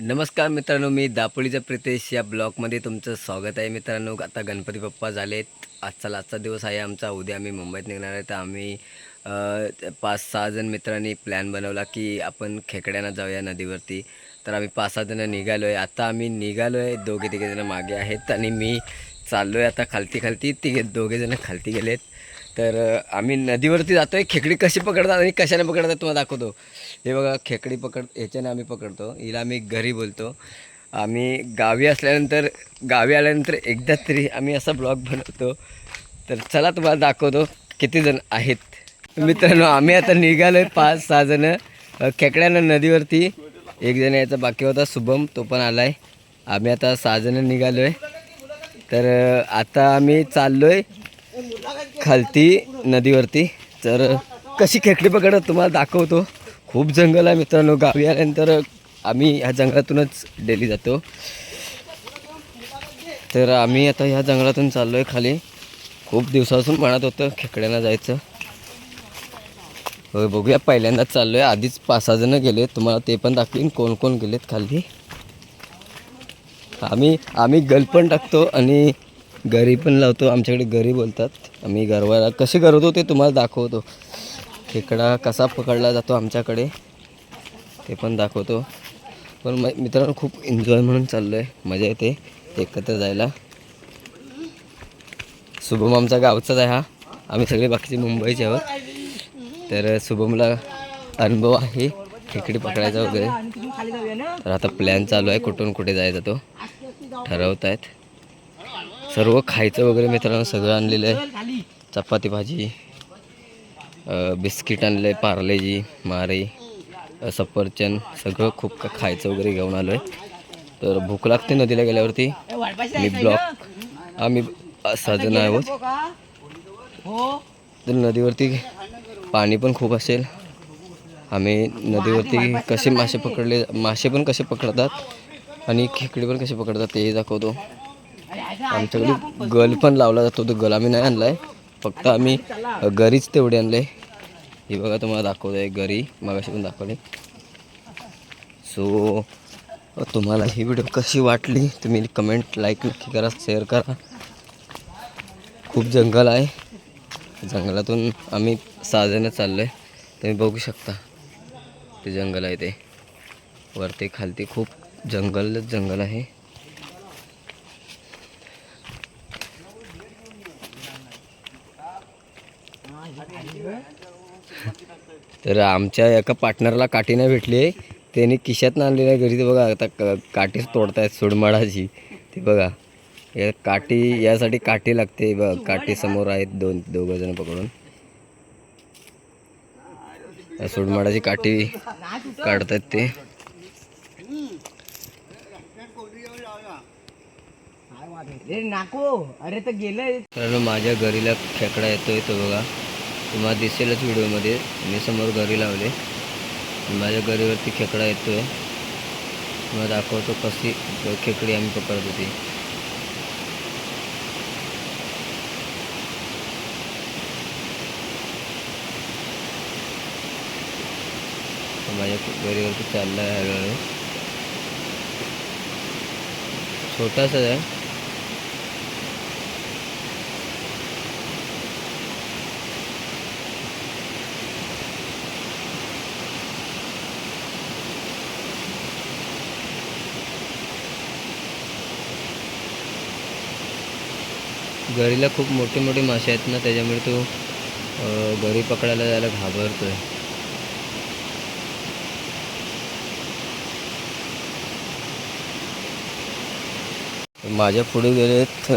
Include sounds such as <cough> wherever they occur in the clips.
नमस्कार मित्रांनो मी दापोलीचा प्रितेश या ब्लॉगमध्ये तुमचं स्वागत आहे. मित्रांनो आता गणपती बाप्पा झालेत. आजचा लास्टचा दिवस आहे आमचा. उद्या आम्ही मुंबईत निघणार आहे. तर आम्ही पाच सहा जण मित्रांनी प्लॅन बनवला की आपण खेकड्यांना जाऊया नदीवरती. तर आम्ही पाच सहा जणं निघालो आहे आता आम्ही निघालो आहे दोघे तिघे जणं मागे आहेत आणि मी चाललो आहे आता खालती खालती. तिघे दोघे जणं खालती गेलेत. तर आम्ही नदीवरती जातो आहे खेकडी कशी पकडतात आणि कशाने पकडतात तुम्हाला दाखवतो. हे बघा खेकडी पकड ह्याच्याने आम्ही पकडतो. हिला आम्ही घरी बोलतो. आम्ही गावी असल्यानंतर गावी आल्यानंतर एकदा तरी आम्ही असा ब्लॉग बनवतो. तर चला तुम्हाला दाखवतो किती जण आहेत. मित्रांनो आम्ही आता निघालो आहे पाच सहा जणं. खेकड्यानं नदीवरती. एक जण याचा बाकी होता शुभम. तो पण आला आहे आम्ही आता सहा जणं निघालो आहे तर आता आम्ही चाललो आहे खालती नदीवरती. तर कशी खेकडी पकडत तुम्हाला दाखवतो. खूप जंगल आहे मित्रांनो. गावी आल्यानंतर आम्ही ह्या जंगलातूनच डेली जातो. तर आम्ही आता ह्या जंगलातून चाललो आहे खाली. खूप दिवसापासून म्हणत होतं खेकड्यांना जायचं. होय बघूया पहिल्यांदाच चाललो आहे आधीच पाच सहा जणं गेले तुम्हाला ते पण दाखवीन कोण कोण गेलेत खाली आम्ही आम्ही गल पण टाकतो आणि घरी पण लावतो आमच्याकडे घरी बोलतात. आम्ही गरवायला कसे करतो ते तुम्हाला दाखवतो. खेकडा कसा पकडला जातो आमच्याकडे ते पण दाखवतो. पण म मित्रांनो खूप एन्जॉय म्हणून चाललो आहे मजा येते एकत्र जायला. शुभम आमचा गावचाच आहे हा. आम्ही सगळे बाकीचे मुंबईचे आहोत. तर शुभमला अनुभव आहे खेकडी पकडायचा वगैरे. तर आता प्लॅन चालू आहे कुठून कुठे जायचा तो ठरवत आहेत सर्व खायचं वगैरे मित्रांनो सगळं आणलेलं आहे. चपाती भाजी बिस्किट आणलं आहे पार्लेजी मारे सफरचंद सगळं खूप का खायचं वगैरे घेऊन आलो आहे तर भूक लागते नदीला गेल्यावरती. मी ब्लॉक आम्ही सजन आहोत. तर नदीवरती पाणी पण खूप असेल. आम्ही नदीवरती कसे मासे पकडले मासे पण कसे पकडतात आणि खेकडे पण कसे पकडतात तेही दाखवतो. आमच्याकडे गल पण लावला जातो तो गल आम्ही नाही आणला आहे फक्त आम्ही घरीच तेवढे आणले. हे बघा तुम्हाला दाखवतो आहे घरी. मगाशी पण दाखवले. सो तुम्हाला ही व्हिडिओ कशी वाटली? तुम्ही कमेंट लाईक नक्की करा शेअर करा. खूप जंगल आहे. जंगलातून आम्ही सहा जणं चाललो आहे तुम्ही बघू शकता. ते जंगल आहे ते. वरती खालती खूप जंगलच जंगल आहे. तर आमच्या एका पार्टनरला काठी नाही भेटली. त्याने खिशात आणलेल्या घरी ते बघा आता काठीच तोडतायत सोडमाळाची ते बघा. या काठी यासाठी काठी लागते. बघ काठी समोर आहेत दोन दोघं जण पकडून. या सोडमाळाची काठी काढतात ते. नाको. अरे तर गेलंय. कारण माझ्या घरीला खेकडा येतोय तो बघा. तुम्हाला दिसेलच व्हिडिओमध्ये. मी समोर घरी लावले. माझ्या घरीवरती खेकडा येतो आहे तुम्हाला दाखवतो कशी खेकडी आम्ही पकडत होती. माझ्या घरीवरती चालला आहे हळूहळू. छोटासाच आहे. गरीला खूप मोठे मोठे मासे आहेत ना त्याच्यामुळे तो गरी पकडायला जायला घाबरतोय. माझ्या पुढे गेलेत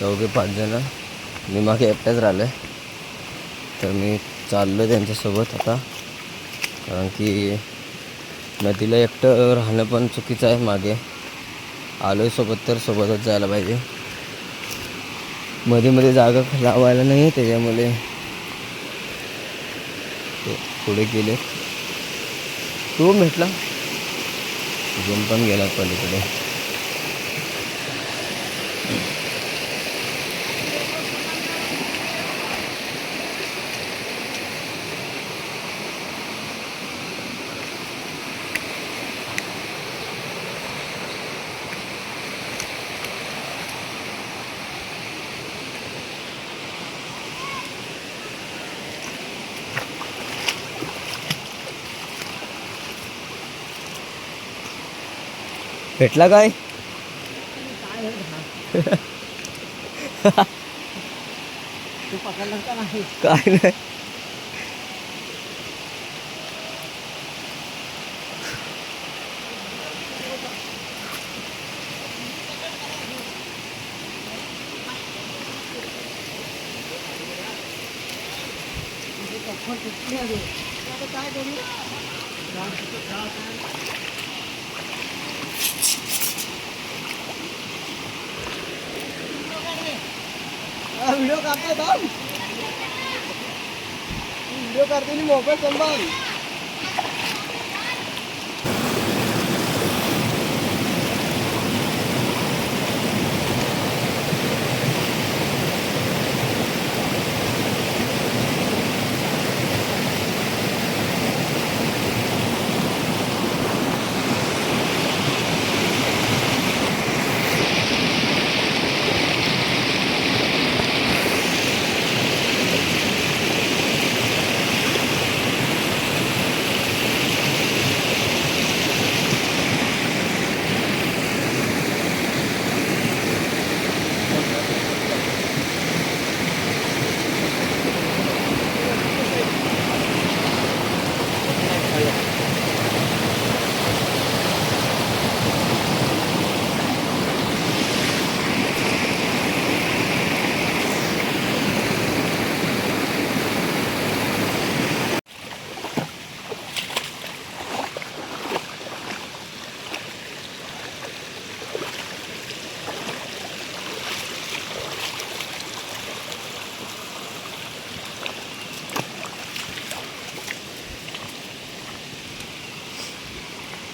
चौघे पाच जण. मी मागे एकटाच राहिलो आहे तर मी चाललो त्यांच्यासोबत आता. कारण की नदीला एकटं राहणं पण चुकीचं आहे मागे. आलो आहे सोबत तर सोबतच जायला पाहिजे. मध्ये मध्ये जागा लावायला नाही त्याच्यामुळे ते पुढे गेले. तू भेटला. जम पण गेला पलीकडे. भेटला काय? तू नाही काय नाही. काय करू व्हिडिओ काढतोय थांब व्हिडिओ काढते मोबाईल सांभाळ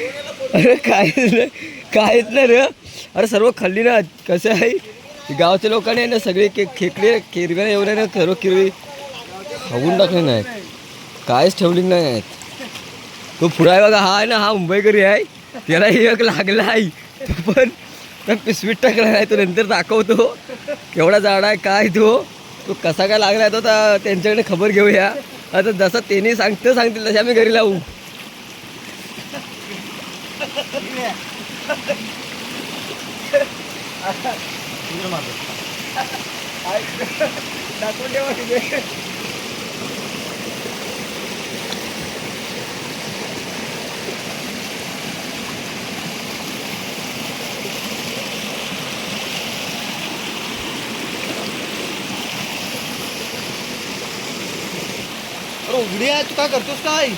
नाही अरे काहीच नाही काहीच नाही रे. अरे सर्व खाल्ली ना. कसं आहे? गावच्या लोकांनी ना सगळे के खेकडे किरव्या एवढ्या ना सर्व किरवी खाऊन टाकले नाहीत. काहीच ठेवली नाही आहेत तो पुराय बघा हा आहे ना हा मुंबईकरी आहे. त्याला एक लागला आहे. तो पण त्या पिसवीत टाकला नाही तो नंतर दाखवतो. केवढा जाड आहे काय तो? तो कसा काय लागला तो आता त्यांच्याकडे खबर घेऊया. आता जसं त्यांनी सांगतं सांगतील तसे आम्ही घरी लावू. दाखवून ठेवा तिथे. अरे उघडी आहे तू काय करतोस काय?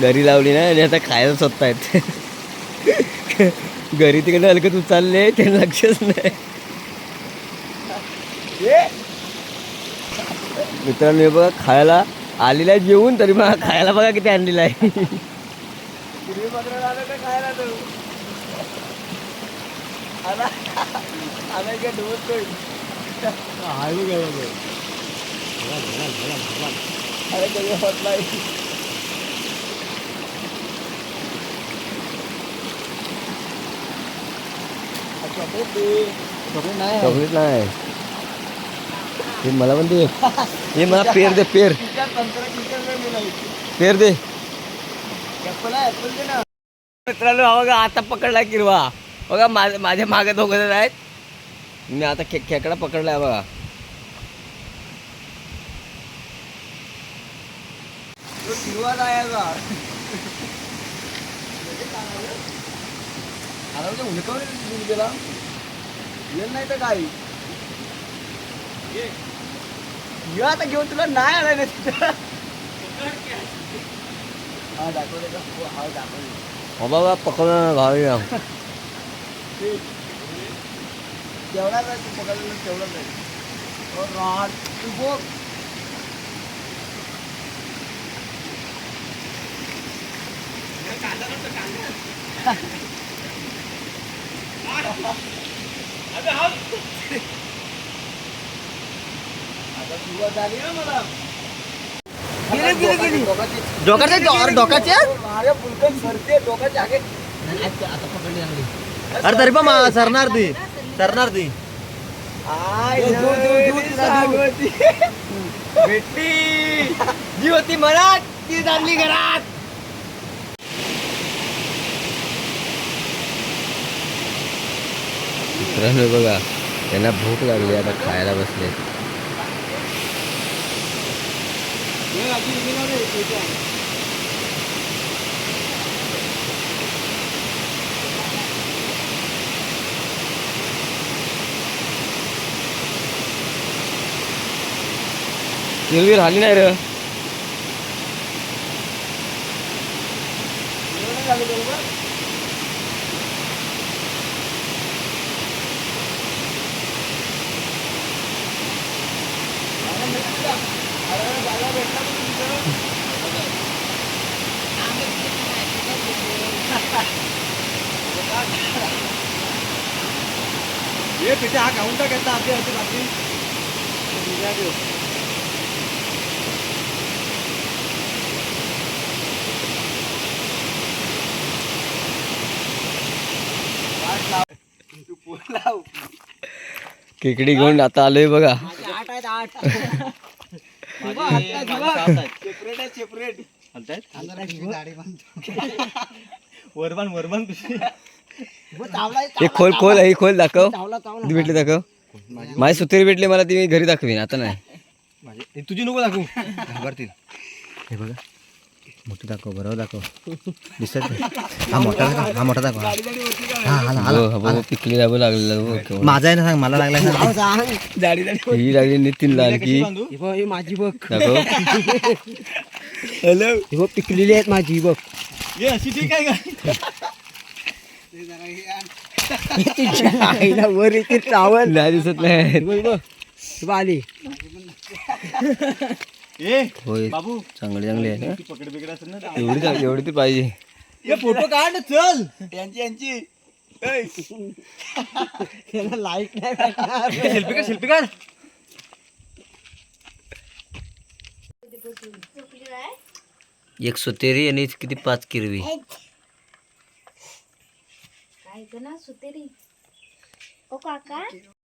घरी लावली ना आणि आता खायला स्वतः घरी तिकडे हलकत उचलले ते लक्षच नाही. मित्रांनो हे बघा खायला आलेला आहे जेवून तरी मग खायला बघा किती आणलेला आहे. खायला तू आला आला का डोसतोय अरे कधी होत नाही चॉकलेट दे चॉकलेट नाही. चॉकलेट नाही मला पण दे. हे मला पेर दे पेर. पेर दे. मित्रांनो हा बघा आता पकडला किरवा. बघा माझ्या माझ्या मागे दोघं जण आहेत. मी आता खे खेकडा पकडलाय बघा. मला ते उलकावून दूध गेला. येईल नाही तर काही ये आता घेऊन तुला नाही आला ना तिथं हा दाखवले का? हो हा दाखवले बाबा पकडून भावी तेवढा तू पकडलं तेवढाच आहे. तू गेली गेली गेली. डोक्याचे डोक्याचे अरे तरी पण सरणार ती. सरणार ती. <laughs> भेटली. जी होती मनात ती चालली घरात. मित्रांनो बघा त्यांना भूक लागली आता खायला बसले. निलवीर हाली नाही रे ये पिठे हा खाऊन टाक आता आपली होती बाकी खेकडी घेऊन आता आलोय बघा. आठ आहेत आठ. सेपरेट आहे सेपरेट वरबान वरबान पिशवी. हो, हे खोल खोल हे खोल दाखव. किती भेटले दाखव. माझी सुत्री भेटली मला ती मी घरी दाखवीन आता नाही. तुझी नको दाखवू. घाबरतील हे बघा. मोठी दाखव बरोबर दाखव. दिसत. हा मोठा दाखव हा मोठा दाखव. हा आला आला. पिकली दाबू लागलेलं हो. माझा आहे ना सांग मला दाढी ही लागली नितीन ही ही माझी बघ. दाखव. <laughs> हॅलो ही बघ पिकलेली आहेत माझी ही बघ. ये अशी ठीक आहे का? आईला वर येते चावल नाही दिसत नाही. बघ, बघ. बघ आली. ए होय. बाबू. चांगली चांगली आहे ना? ती पकड बिकड असेल ना. एवढी चांगली एवढी ती पाहिजे. ये फोटो काढ चल. यांची. यांची त्याला लाईक नाही भेटणार. सेल्फी काढ सेल्फी काढ. एक सुतेरी आणि किती पाच किरवी. काय ग ना सुतेरी ओ काका